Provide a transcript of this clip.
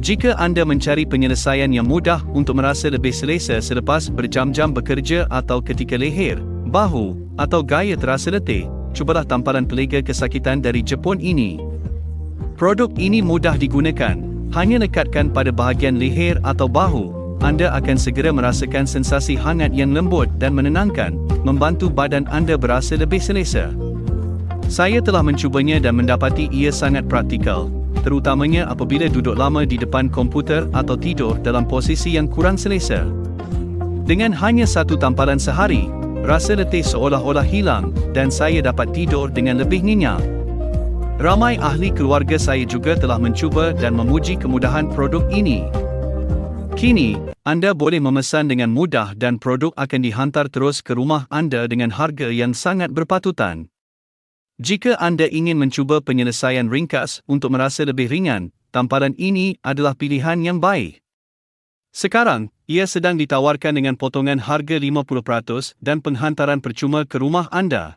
Jika anda mencari penyelesaian yang mudah untuk merasa lebih selesa selepas berjam-jam bekerja atau ketika leher, bahu, atau gaya terasa letih, cubalah tamparan pelega kesakitan dari Jepun ini. Produk ini mudah digunakan, hanya lekatkan pada bahagian leher atau bahu, anda akan segera merasakan sensasi hangat yang lembut dan menenangkan, membantu badan anda berasa lebih selesa. Saya telah mencubanya dan mendapati ia sangat praktikal, terutamanya apabila duduk lama di depan komputer atau tidur dalam posisi yang kurang selesa. Dengan hanya satu tampalan sehari, rasa letih seolah-olah hilang dan saya dapat tidur dengan lebih nyenyak. Ramai ahli keluarga saya juga telah mencuba dan memuji kemudahan produk ini. Kini, anda boleh memesan dengan mudah dan produk akan dihantar terus ke rumah anda dengan harga yang sangat berpatutan. Jika anda ingin mencuba penyelesaian ringkas untuk merasa lebih ringan, tamparan ini adalah pilihan yang baik. Sekarang, ia sedang ditawarkan dengan potongan harga 50% dan penghantaran percuma ke rumah anda.